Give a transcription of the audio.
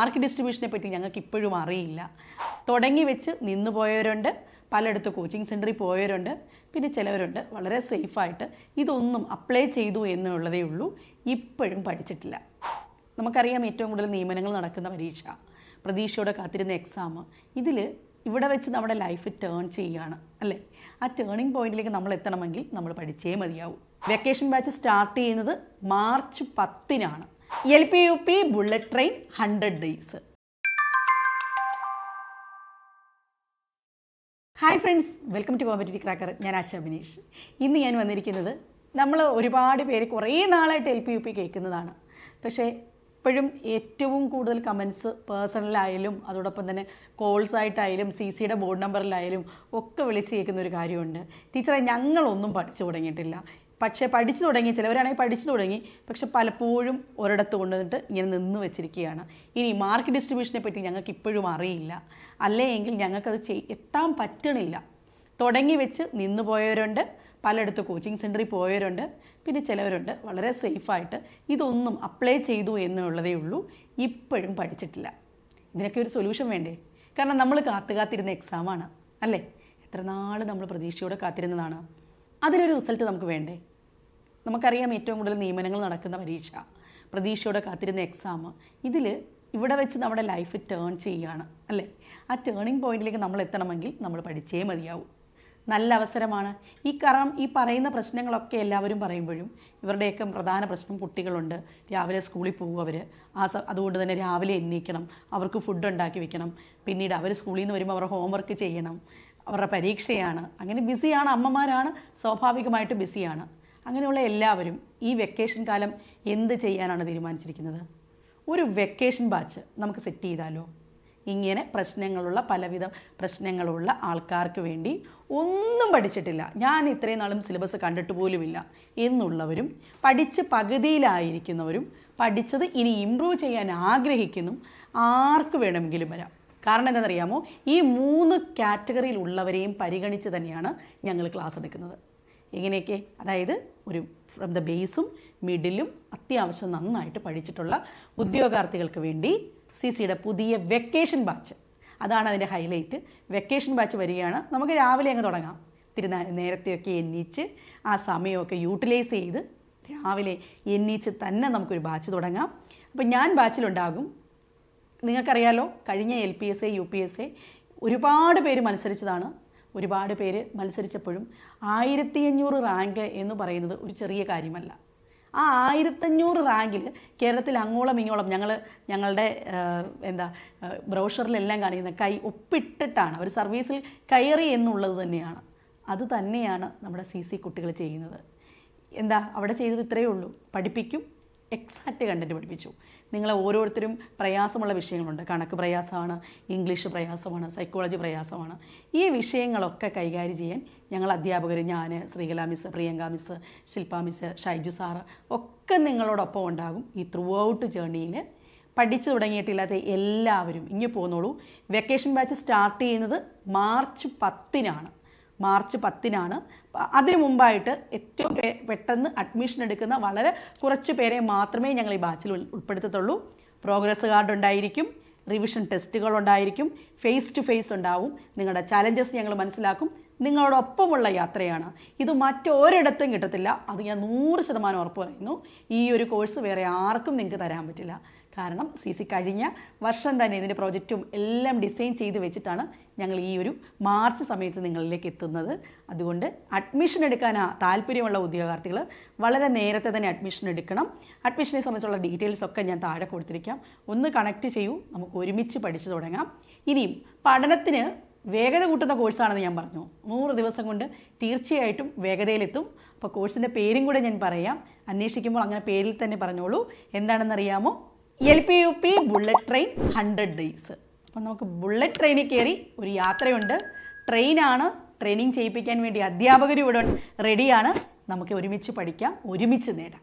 Mark ഡിസ്ട്രിബ്യൂഷനെ പറ്റി ഞങ്ങൾക്ക് ഇപ്പോഴും അറിയില്ല. തുടങ്ങി വെച്ച് നിന്നു പോയവരുണ്ട് പലയിടത്ത് കോച്ചിങ് സെന്ററിൽ പോയവരുണ്ട് പിന്നെ ചിലവരുണ്ട് വളരെ സേഫായിട്ട് ഇതൊന്നും അപ്ലൈ ചെയ്തു എന്നുള്ളതേ ഉള്ളൂ. ഇപ്പോഴും പഠിച്ചിട്ടില്ല. നമുക്കറിയാം ഏറ്റവും കൂടുതൽ നിയമനങ്ങൾ നടക്കുന്ന പരീക്ഷ പ്രതീക്ഷയോടെ കാത്തിരുന്ന എക്സാം ഇതിൽ ഇവിടെ വെച്ച് നമ്മുടെ ലൈഫ് ടേൺ ചെയ്യുകയാണ് അല്ലേ? ആ ടേണിംഗ് പോയിന്റിലേക്ക് നമ്മൾ എത്തണമെങ്കിൽ നമ്മൾ പഠിച്ചേ മതിയാവും. വെക്കേഷൻ ബാച്ച് സ്റ്റാർട്ട് ചെയ്യുന്നത് മാർച്ച് പത്തിനാണ്. L P U P bullet train hundred days hi friends welcome to competitive cracker ഞാൻ ആശ അഭിനേഷ്. ഇന്ന് ഞാൻ വന്നിരിക്കുന്നത് നമ്മൾ ഒരുപാട് പേര് കുറേ നാളായിട്ട് എൽ പി യു പി കേൾക്കുന്നതാണ്. പക്ഷേ ഇപ്പോഴും ഏറ്റവും കൂടുതൽ കമൻസ് പേഴ്സണലായാലും അതോടൊപ്പം തന്നെ കോൾസ് ആയിട്ടായാലും സി സിയുടെ ബോർഡ് നമ്പറിലായാലും ഒക്കെ വിളിച്ച് കേൾക്കുന്ന ഒരു കാര്യമുണ്ട്. ടീച്ചറെ ഞങ്ങളൊന്നും പഠിച്ചു തുടങ്ങിയിട്ടില്ല. പക്ഷേ പഠിച്ചു തുടങ്ങി ചിലവരാണെങ്കിൽ പഠിച്ചു തുടങ്ങി പക്ഷെ പലപ്പോഴും ഒരിടത്ത് കൊണ്ടുവന്നിട്ട് ഇങ്ങനെ നിന്ന് വെച്ചിരിക്കുകയാണ്. ഇനി മാർക്ക് ഡിസ്ട്രിബ്യൂഷനെ പറ്റി ഞങ്ങൾക്ക് ഇപ്പോഴും അറിയില്ല. അല്ലെങ്കിൽ ഞങ്ങൾക്കത് ചെയ് എത്താൻ പറ്റണില്ല. തുടങ്ങി വെച്ച് നിന്നു പോയവരുണ്ട് പലയിടത്ത് കോച്ചിങ് സെന്ററിൽ പോയവരുണ്ട്. പിന്നെ ചിലവരുണ്ട്. വളരെ സേഫായിട്ട് ഇതൊന്നും അപ്ലൈ ചെയ്തു എന്നുള്ളതേ ഉള്ളൂ. ഇപ്പോഴും പഠിച്ചിട്ടില്ല. ഇതിനൊക്കെ ഒരു സൊല്യൂഷൻ വേണ്ടേ? കാരണം നമ്മൾ കാത്തു കാത്തിരുന്ന എക്സാമാണ് അല്ലേ? എത്ര നാൾ നമ്മൾ പ്രതീക്ഷയോടെ കാത്തിരുന്നതാണ്. അതിലൊരു റിസൾട്ട് നമുക്ക് വേണ്ടേ? നമുക്കറിയാം ഏറ്റവും കൂടുതൽ നിയമനങ്ങൾ നടക്കുന്ന പരീക്ഷ. പ്രതീക്ഷയോടെ കാത്തിരുന്ന എക്സാം ഇതിൽ ഇവിടെ വെച്ച് നമ്മുടെ ലൈഫ് ടേൺ ചെയ്യുകയാണ് അല്ലേ? ആ ടേണിംഗ് പോയിന്റിലേക്ക് നമ്മൾ എത്തണമെങ്കിൽ നമ്മൾ പഠിച്ചേ മതിയാവും. നല്ല അവസരമാണ്. ഈ കാരണം ഈ പറയുന്ന പ്രശ്നങ്ങളൊക്കെ എല്ലാവരും പറയുമ്പോഴും ഇവരുടെയൊക്കെ പ്രധാന പ്രശ്നം കുട്ടികളുണ്ട്. രാവിലെ സ്കൂളിൽ പോകും അവർ ആ സ അതുകൊണ്ട് തന്നെ രാവിലെ എണ്ണീക്കണം അവർക്ക് ഫുഡ് ഉണ്ടാക്കി വെക്കണം. പിന്നീട് അവർ സ്കൂളിൽ നിന്ന് വരുമ്പോൾ അവരുടെ ഹോംവർക്ക് ചെയ്യണം. അവരുടെ പരീക്ഷയാണ്. അങ്ങനെ ബിസിയാണ്. അമ്മമാരാണ്. സ്വാഭാവികമായിട്ട് ബിസിയാണ്. അങ്ങനെയുള്ള എല്ലാവരും ഈ വെക്കേഷൻ കാലം എന്ത് ചെയ്യാനാണ് തീരുമാനിച്ചിരിക്കുന്നത്? ഒരു വെക്കേഷൻ ബാച്ച് നമുക്ക് സെറ്റ് ചെയ്താലോ? ഇങ്ങനെ പ്രശ്നങ്ങളുള്ള പലവിധ പ്രശ്നങ്ങളുള്ള ആൾക്കാർക്ക് വേണ്ടി ഒന്നും പഠിച്ചിട്ടില്ല. ഞാൻ ഇത്രയും നാളും സിലബസ് കണ്ടിട്ട് പോലുമില്ല. എന്നുള്ളവരും പഠിച്ച് പകുതിയിലായിരിക്കുന്നവരും പഠിച്ചത് ഇനി ഇമ്പ്രൂവ് ചെയ്യാൻ ആഗ്രഹിക്കുന്നു ആർക്ക് വേണമെങ്കിലും വരാം. കാരണം എന്താണെന്നറിയാമോ? ഈ മൂന്ന് കാറ്റഗറിയിൽ ഉള്ളവരെയും പരിഗണിച്ച് തന്നെയാണ് ഞങ്ങൾ ക്ലാസ് എടുക്കുന്നത്. എങ്ങനെയൊക്കെ? അതായത് ഒരു ഫ്രം ദ ബേസും മിഡിലും അത്യാവശ്യം നന്നായിട്ട് പഠിച്ചിട്ടുള്ള ഉദ്യോഗാർത്ഥികൾക്ക് വേണ്ടി സി സിയുടെ പുതിയ വെക്കേഷൻ ബാച്ച്. അതാണ് അതിന്റെ ഹൈലൈറ്റ്. വെക്കേഷൻ ബാച്ച് വരികയാണ്. നമുക്ക് രാവിലെ അങ്ങ് തുടങ്ങാം. തിരുനാ നേരത്തെയൊക്കെ എണ്ണീച്ച് ആ സമയമൊക്കെ യൂട്ടിലൈസ് ചെയ്ത് രാവിലെ എണ്ണീച്ച് തന്നെ നമുക്കൊരു ബാച്ച് തുടങ്ങാം. അപ്പോൾ ഞാൻ ബാച്ചിലുണ്ടാകും. നിങ്ങൾക്കറിയാലോ കഴിഞ്ഞ L P S A U P S A ഒരുപാട് പേര് മത്സരിച്ചതാണ്. ഒരുപാട് പേര് മത്സരിച്ചപ്പോഴും ആയിരത്തി അഞ്ഞൂറ് റാങ്ക് എന്ന് പറയുന്നത് ഒരു ചെറിയ കാര്യമല്ല. ആ ആയിരത്തഞ്ഞൂറ് റാങ്കിൽ കേരളത്തിൽ അങ്ങോളം ഇങ്ങോളം ഞങ്ങൾ ഞങ്ങളുടെ എന്താ ബ്രൗഷറിലെല്ലാം കാണിക്കുന്ന കൈ ഒപ്പിട്ടിട്ടാണ്. അവർ സർവീസിൽ കയറി എന്നുള്ളത് തന്നെയാണ്. അത് തന്നെയാണ് നമ്മുടെ സി സി കുട്ടികൾ ചെയ്യുന്നത്. എന്താ അവിടെ ചെയ്തത് ഇത്രയേ ഉള്ളൂ. പഠിപ്പിക്കും. എക്സാക്റ്റ് കണ്ടന്റ് പഠിപ്പിച്ചു. നിങ്ങളെ ഓരോരുത്തരും പ്രയാസമുള്ള വിഷയങ്ങളുണ്ട്. കണക്ക് പ്രയാസമാണ് ഇംഗ്ലീഷ് പ്രയാസമാണ് സൈക്കോളജി പ്രയാസമാണ്. ഈ വിഷയങ്ങളൊക്കെ കൈകാര്യം ചെയ്യാൻ ഞങ്ങൾ അധ്യാപകർ ഞാൻ Sreekala miss Priyanka miss Shilpa miss Shaiju sir ഒക്കെ നിങ്ങളോടൊപ്പം ഉണ്ടാകും ഈ ത്രൂ ഔട്ട് ജേർണിയിൽ പഠിച്ചു തുടങ്ങിയിട്ടില്ലാത്ത എല്ലാവരും ഇങ്ങനെ പോന്നോളൂ. വെക്കേഷൻ ബാച്ച് സ്റ്റാർട്ട് ചെയ്യുന്നത് മാർച്ച് പത്തിനാണ്. മാർച്ച് പത്തിനാണ്. അതിനു മുമ്പായിട്ട് ഏറ്റവും പെട്ടെന്ന് അഡ്മിഷൻ എടുക്കുന്ന വളരെ കുറച്ച് പേരെ മാത്രമേ ഞങ്ങൾ ഈ ബാച്ചിൽ ഉൾ- ഉൾപ്പെടുത്തത്തുള്ളൂ. പ്രോഗ്രസ് കാർഡ് ഉണ്ടായിരിക്കും റിവിഷൻ ടെസ്റ്റുകൾ ഉണ്ടായിരിക്കും ഫേസ് ടു ഫേസ് ഉണ്ടാവും. നിങ്ങളുടെ ചാലഞ്ചസ് ഞങ്ങൾ മനസ്സിലാക്കും. നിങ്ങളോടൊപ്പമുള്ള യാത്രയാണ്. ഇത് മറ്റൊരിടത്തും കിട്ടത്തില്ല. അത് ഞാൻ നൂറ് ശതമാനം ഉറപ്പ് പറയുന്നു. ഈ ഒരു കോഴ്സ് വേറെ ആർക്കും നിങ്ങൾക്ക് തരാൻ പറ്റില്ല. കാരണം സി സി കഴിഞ്ഞ വർഷം തന്നെ ഇതിന്റെ പ്രോജക്റ്റും എല്ലാം ഡിസൈൻ ചെയ്ത് വെച്ചിട്ടാണ് ഞങ്ങൾ ഈ ഒരു മാർച്ച് സമയത്ത് നിങ്ങളിലേക്ക് എത്തുന്നത്. അതുകൊണ്ട് അഡ്മിഷൻ എടുക്കാൻ താല്പര്യമുള്ള ഉദ്യോഗാർത്ഥികൾ വളരെ നേരത്തെ തന്നെ അഡ്മിഷൻ എടുക്കണം. അഡ്മിഷനെ സംബന്ധിച്ചുള്ള ഡീറ്റെയിൽസ് ഒക്കെ ഞാൻ താഴെ കൊടുത്തിരിക്കാം. ഒന്ന് കണക്ട് ചെയ്യൂ. നമുക്ക് ഒരുമിച്ച് പഠിച്ചു തുടങ്ങാം. ഇനിയും പഠനത്തിന് വേഗത കൂട്ടുന്ന കോഴ്സാണെന്ന് ഞാൻ പറഞ്ഞു. നൂറ് ദിവസം കൊണ്ട് തീർച്ചയായിട്ടും വേഗതയിലെത്തും. അപ്പോൾ കോഴ്സിന്റെ പേരും കൂടെ ഞാൻ പറയാം. അന്വേഷിക്കുമ്പോൾ അങ്ങനെ പേരിൽ തന്നെ പറഞ്ഞോളൂ. എന്താണെന്നറിയാമോ? L P U P bullet train hundred days അപ്പം നമുക്ക് ബുള്ളറ്റ് ട്രെയിനിൽ കയറി ഒരു യാത്രയുണ്ട്. ട്രെയിനാണ് ട്രെയിനിങ് ചെയ്യിപ്പിക്കാൻ വേണ്ടി അധ്യാപകരും ഇവിടെ റെഡിയാണ് നമുക്ക് ഒരുമിച്ച് പഠിക്കാം ഒരുമിച്ച് നേടാം.